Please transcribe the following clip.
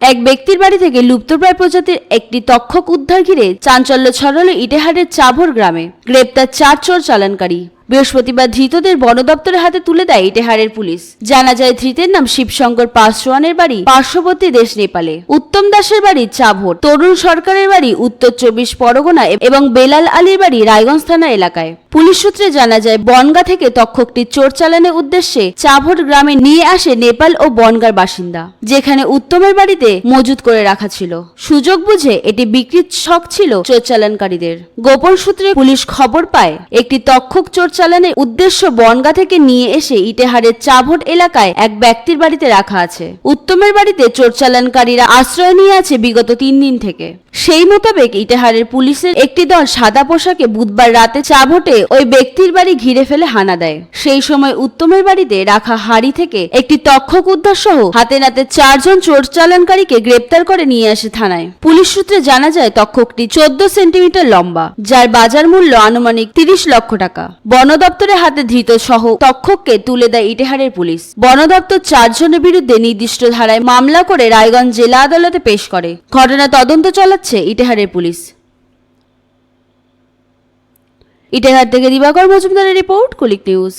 এক ব্যক্তির বাড়ি থেকে লুপ্তপ্রায় প্রজাতির একটি তক্ষক উদ্ধার ঘিরে চাঞ্চল্য ছড়ালো ইটেহারের চাভর গ্রামে। গ্রেপ্তার চার চোর চালানকারী। বৃহস্পতিবার ধৃতদের বন দপ্তরের হাতে তুলে দেয় ইটেহারের পুলিশ। জানা যায় ধৃতের নাম শিবশঙ্কর পাসওয়ানের বাড়ি পার্শ্ববর্তী দেশ নেপালে। উত্তম দাসের বাড়ি চাভর, তরুণ সরকারের বাড়ি উত্তর চব্বিশ পরগনা এবং বেলাল আলীর বাড়ি রায়গঞ্জ থানা এলাকায়। পুলিশ সূত্রে জানা যায়, বনগা থেকে তক্ষকটি চোর চালানোর উদ্দেশ্যে চাভর গ্রামে নিয়ে আসে নেপাল ও বনগার বাসিন্দা, যেখানে উত্তমের বাড়িতে মজুত করে রাখা ছিল। সুযোগ বুঝে এটি বিক্রির শখ ছিল চোর চালানকারীদের। গোপন সূত্রে পুলিশ খবর পায়, একটি তক্ষক চোর চালানের উদ্দেশ্য বনগা থেকে নিয়ে এসে ইটেহারের চাভট এলাকায় এক ব্যক্তির বাড়িতে রাখা আছে। উত্তমের বাড়িতে চোর চালানকারীরা আশ্রয় নিয়ে আছে বিগত তিন দিন থেকে। সেই মোতাবেক ইটেহারের পুলিশের একটি দল সাদা পোশাকে বুধবার রাতে চাভটে ওই ব্যক্তির বাড়ি ঘিরে ফেলে হানা দেয়। সেই সময় উত্তমের বাড়িতে রাখা হাড়ি থেকে একটি তক্ষক উদ্ধার সহ হাতে নাতে চারজন চোর চালানকারীকে গ্রেপ্তার করে নিয়ে আসে থানায়। পুলিশ সূত্রে জানা যায়, তক্ষকটি চোদ্দ সেন্টিমিটার লম্বা, যার বাজার মূল্য আনুমানিক তিরিশ লক্ষ টাকা। বন দপ্তরের হাতে ধৃত সহ তক্ষককে তুলে দেয় ইটেহারের পুলিশ। বন দপ্তর চারজনের বিরুদ্ধে নির্দিষ্ট ধারায় মামলা করে রায়গঞ্জ জেলা আদালতে পেশ করে। ঘটনা তদন্ত চালাচ্ছে ইটেহারের পুলিশ। ইটেহার থেকে দিবাকর মজুমদারের রিপোর্ট কুলিক নিউজ।